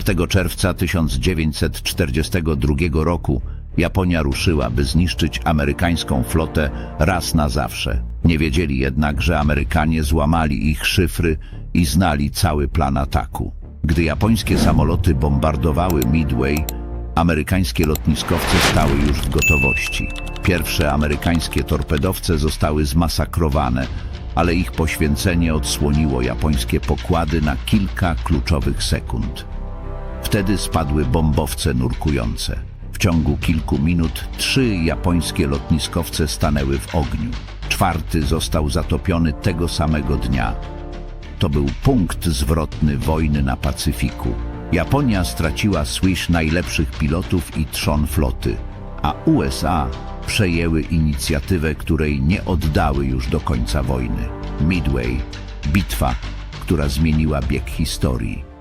4 czerwca 1942 roku Japonia ruszyła, by zniszczyć amerykańską flotę raz na zawsze. Nie wiedzieli jednak, że Amerykanie złamali ich szyfry i znali cały plan ataku. Gdy japońskie samoloty bombardowały Midway, amerykańskie lotniskowce stały już w gotowości. Pierwsze amerykańskie torpedowce zostały zmasakrowane, ale ich poświęcenie odsłoniło japońskie pokłady na kilka kluczowych sekund. Wtedy spadły bombowce nurkujące. W ciągu kilku minut trzy japońskie lotniskowce stanęły w ogniu. Czwarty został zatopiony tego samego dnia. To był punkt zwrotny wojny na Pacyfiku. Japonia straciła swish najlepszych pilotów i trzon floty, a USA przejęły inicjatywę, której nie oddały już do końca wojny. Midway, bitwa, która zmieniła bieg historii.